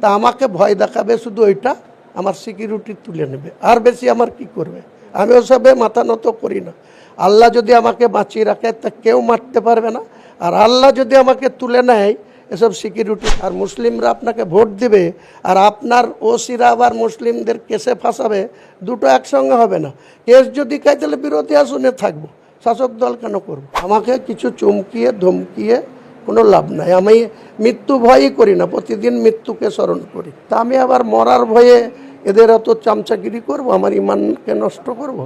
তা আমাকে ভয় দেখাবে, শুধু ওইটা আমার সিকিউরিটি তুলে নেবে। আর বেশি আমার কি করবে? আমি ওসবে মাথা নত করি না। আল্লাহ যদি আমাকে বাঁচিয়ে রাখে, তা কেউ মারতে পারবে না। আর আল্লাহ যদি আমাকে তুলে নেয়, এসব সিকিউরিটি আর মুসলিমরা আপনাকে ভোট দেবে, আর আপনার ওসিরা আবার মুসলিমদের কেসে ফাঁসাবে, দুটো একসঙ্গে হবে না। কেস যদি খাই তাহলে বিরোধী আসনে থাকব। শাসক দল কেন করব? আমাকে কিছু চমকিয়ে, ধমকিয়ে কোনো লাভ নাই। আমি মৃত্যু ভয়ই করি না, প্রতিদিন মৃত্যুকে স্মরণ করি। তা আমি আবার মরার ভয়ে এদের এত চামচাগিরি করব, আমার ইমানকে নষ্ট করব?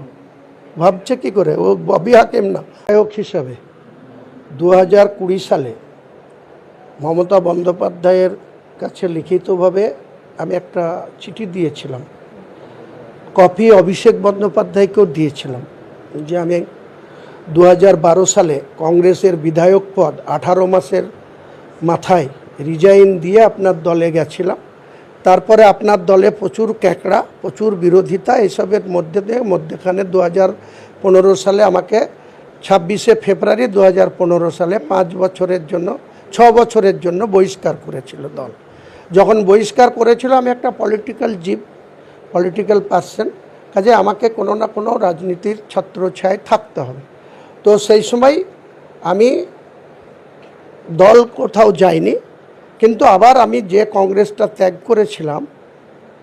ভাবছে কি করে? ও ববি হাকিম না? গায়ক হিসাবে দু হাজার কুড়ি সালে মমতা বন্দ্যোপাধ্যায়ের কাছে লিখিতভাবে আমি একটা চিঠি দিয়েছিলাম। কপি অভিষেক বন্দ্যোপাধ্যায়কেও দিয়েছিলাম যে আমি দু হাজার বারো সালে কংগ্রেসের বিধায়ক পদ আঠারো মাসের মাথায় রিজাইন দিয়ে আপনার দলে গেছিলাম। তারপরে আপনার দলে প্রচুর ক্যাকড়া, প্রচুর বিরোধিতা, এসবের মধ্যে দিয়ে মধ্যেখানে দু সালে আমাকে ছাব্বিশে ফেব্রুয়ারি দু সালে পাঁচ বছরের জন্য, ছ বছরের জন্য বহিষ্কার করেছিল দল। যখন বহিষ্কার করেছিল, আমি একটা পলিটিক্যাল জীব পলিটিক্যাল পার্সন কাজে আমাকে কোনো না কোনো রাজনীতির ছত্রছায় থাকতে হবে। তো সেই সময় আমি দল কোথাও যাইনি, কিন্তু আবার আমি যে কংগ্রেসটা ত্যাগ করেছিলাম,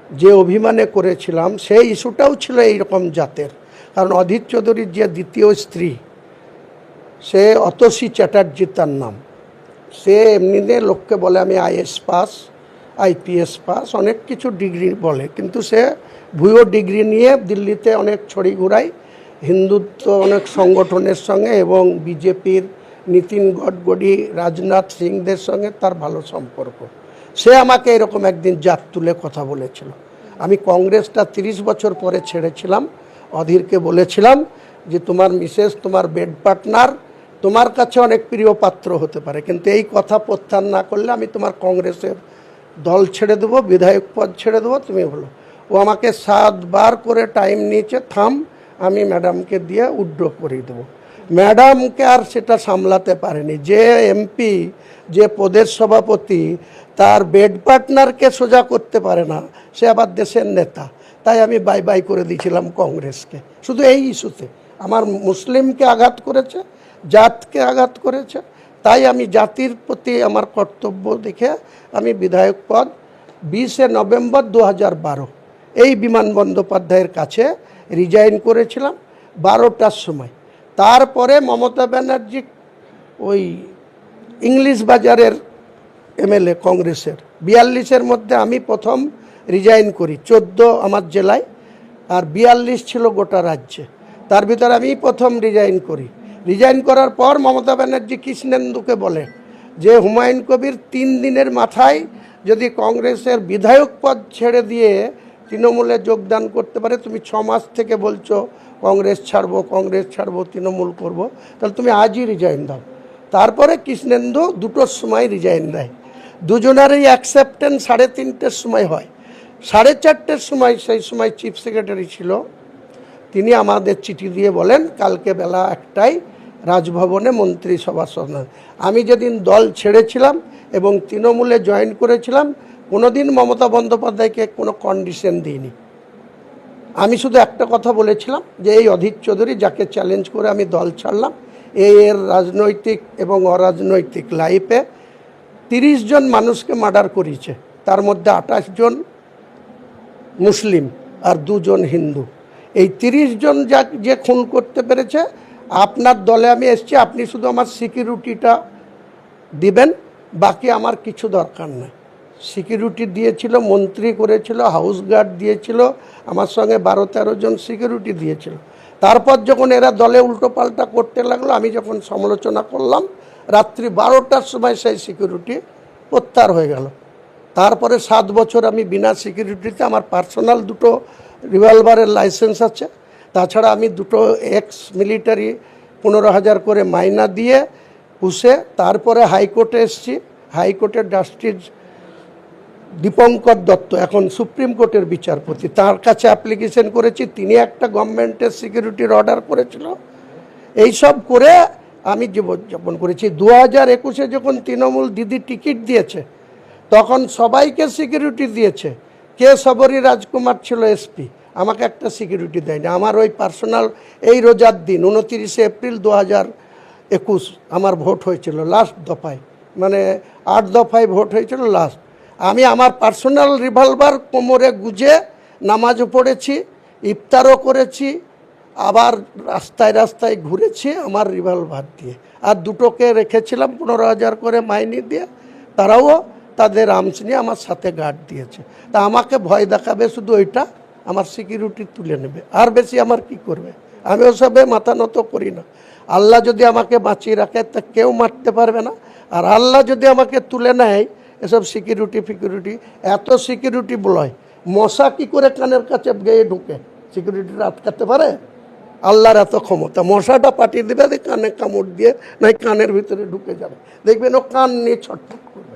যে অভিমানে করেছিলাম, সেই ইস্যুটাও ছিল এইরকম জাতের। কারণ অধীর চৌধুরীর যে দ্বিতীয় স্ত্রী, সে অতসী চ্যাটার্জি তার নাম। সে এমনিতে লোককে বলে আমি আইএস পাস, আইপিএস পাস, অনেক কিছু ডিগ্রি বলে, কিন্তু সে ভুয়ো ডিগ্রি নিয়ে দিল্লিতে অনেক ছড়ি ঘুরায় হিন্দুত্ব অনেক সংগঠনের সঙ্গে এবং বিজেপির নীতিন গডকরি রাজনাথ সিংদের সঙ্গে তার ভালো সম্পর্ক। সে আমাকে এরকম একদিন জাত তুলে কথা বলেছিল। আমি কংগ্রেসটা তিরিশ বছর পরে ছেড়েছিলাম। অধীরকে বলেছিলাম যে, তোমার মিসেস, তোমার বেড পার্টনার, তোমার কাছে অনেক প্রিয় পাত্র হতে পারে। কিন্তু এই কথা প্রত্যাহার না করলে আমি তোমার কংগ্রেসের দল ছেড়ে দেবো, বিধায়ক পদ ছেড়ে দেবো, তুমি বলো ও আমাকে সাতবার করে টাইম নিয়েছে, থাম আমি ম্যাডামকে দিয়ে উড্র করিয়ে দেবো। ম্যাডামকে আর সেটা সামলাতে পারেনি। যে এমপি, যে পদের সভাপতি, তার বেড পার্টনারকে সোজা করতে পারে না। সে আবার দেশের নেতা। তাই আমি বাই বাই করে দিয়েছিলাম কংগ্রেসকে। শুধু এই ইস্যুতে। আমার মুসলিমকে আঘাত করেছে, জাতকে আঘাত করেছে। তাই আমি জাতির প্রতি আমার কর্তব্য দেখে আমি বিধায়ক পদ, বিশে নভেম্বর দু হাজার বারো। এই বিমান বন্দ্যোপাধ্যায়ের কাছে রিজাইন করেছিলাম বারোটার সময়। তারপরে মমতা ব্যানার্জি ওই ইংলিশ বাজারের এমএলএ কংগ্রেসের বিয়াল্লিশের মধ্যে আমি প্রথম রিজাইন করি, চোদ্দ আমার জেলায়, আর বিয়াল্লিশ ছিল গোটা রাজ্যে। তার ভিতরে আমি প্রথম রিজাইন করি। রিজাইন করার পর মমতা ব্যানার্জি কৃষ্ণেন্দুকে বলে যে, হুমায়ুন কবির তিন দিনের মাথায় যদি কংগ্রেসের বিধায়ক পদ ছেড়ে দিয়ে তৃণমূলে যোগদান করতে পারে, তুমি ছ মাস থেকে বলছো, কংগ্রেস ছাড়বো কংগ্রেস ছাড়বো, তৃণমূল করব, তাহলে তুমি আজই রিজাইন দাও। তারপরে কৃষ্ণেন্দু দুটোর সময় রিজাইন দেয়। দুজনেরই অ্যাকসেপ্টেন্স সাড়ে তিনটের সময় হয়। সাড়ে চারটের সময় সেই সময় চিফ সেক্রেটারি ছিল। তিনি আমাদের চিঠি দিয়ে বলেন, কালকে বেলা একটাই রাজভবনে মন্ত্রিসভা সভা। আমি যেদিন দল ছেড়েছিলাম এবং তৃণমূলে জয়েন করেছিলাম কোনোদিন মমতা বন্দ্যোপাধ্যায়কে কোনো কন্ডিশন দিইনি। আমি শুধু একটা কথা বলেছিলাম যে এই অধীর চৌধুরী যাকে চ্যালেঞ্জ করে আমি দল ছাড়লাম এই এর রাজনৈতিক এবং অরাজনৈতিক লাইফে তিরিশ জন মানুষকে মার্ডার করিয়েছে তার মধ্যে আঠাশ জন মুসলিম আর দুজন হিন্দু। এই তিরিশ জন যা যে খুন করতে পেরেছে, আপনার দলে আমি এসেছি, আপনি শুধু আমার সিকিউরিটিটা দিবেন, বাকি আমার কিছু দরকার নেই। সিকিউরিটি দিয়েছিল, মন্ত্রী করেছিল, হাউস গার্ড দিয়েছিল, আমার সঙ্গে বারো তেরো জন সিকিউরিটি দিয়েছিল। তারপর যখন এরা দলে উল্টোপাল্টা করতে লাগল, আমি যখন সমালোচনা করলাম, রাত্রি বারোটার সময় সেই সিকিউরিটি প্রত্যাহার হয়ে গেল। তারপরে সাত বছর আমি বিনা সিকিউরিটিতে আমার পার্সোনাল দুটো রিভলভারের লাইসেন্স আছে। তাছাড়া আমি দুটো এক্স মিলিটারি পনেরো হাজার করে মাইনা দিয়ে পুষে তারপরে হাইকোর্টে এসছি। হাইকোর্টের জাস্টিস দীপঙ্কর দত্ত, এখন সুপ্রিম কোর্টের বিচারপতি, তার কাছে অ্যাপ্লিকেশন করেছি, তিনি একটা গভর্নমেন্টের সিকিউরিটির অর্ডার করেছিল। এইসব করে আমি জীবনযাপন করেছি। দু হাজার একুশে যখন তৃণমূল দিদি টিকিট দিয়েছে, তখন সবাইকে সিকিউরিটি দিয়েছে। কে সবরী রাজকুমার ছিল এসপি আমাকে একটা সিকিউরিটি দেয়নি। আমার ওই পার্সোনাল এই রোজার দিন, উনতিরিশে এপ্রিল দু হাজার একুশ, আমার ভোট হয়েছিল লাস্ট দফায়। মানে আট দফায় ভোট হয়েছিল লাস্ট আমি আমার পার্সোনাল রিভলভার কোমরে গুজে নামাজও পড়েছি, ইফতারও করেছি, আবার রাস্তায় রাস্তায় ঘুরেছি আমার রিভলভার দিয়ে। আর দুটোকে রেখেছিলাম পনেরো হাজার করে মাইনে দিয়ে, তারাও তাদের আর্মস নিয়ে আমার সাথে গার্ড দিয়েছে। তা আমাকে ভয় দেখাবে শুধু ওইটা, আমার সিকিউরিটি তুলে নেবে। আর বেশি আমার কি করবে? আমি ওসবে মাথা নত করি না। আল্লাহ যদি আমাকে বাঁচিয়ে রাখে, তা কেউ মারতে পারবে না। আর আল্লাহ যদি আমাকে তুলে নেয় এসব সিকিউরিটি ফিকিউরিটি, এত সিকিউরিটি বলয়, মশা কি করে কানের কাছে গিয়ে ঢুকে? সিকিউরিটিটা আটকাতে পারে? আল্লাহর এত ক্ষমতা, মশাটা পাঠিয়ে দেবে কানে কামড় দিয়ে নাই কানের ভিতরে ঢুকে যাবে। দেখবেন ও কান নিয়ে ছটফট করে।